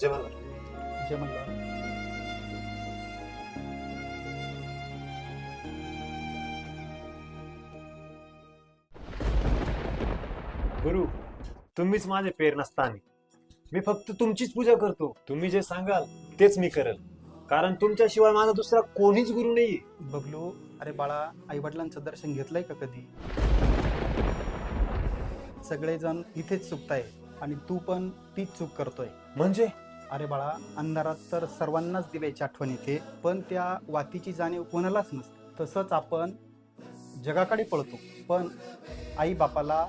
जय मल्हार जय मल्हार गुरु तुम्हीच माझे प्रेरणास्थान मी फक्त तुमचीच पूजा करतो. तुम्ही जे सांगाल तेच मी करेल. कारण तुमच्याशिवाय माझा दुसरा कोणीच गुरु नाही बघलो अरे बाळा आई वडिलांचं दर्शन घेतलंय का कधी? सगळेजण इथेच चुकताय आणि तू पण तीच चूक करतोय. म्हणजे? अरे बाळा अंधारात तर सर्वांनाच दिव्याची आठवण येते पण त्या वातीची जाणीव कोणालाच नसते. तसंच आपण जगाकडे पळतो पण आई बापाला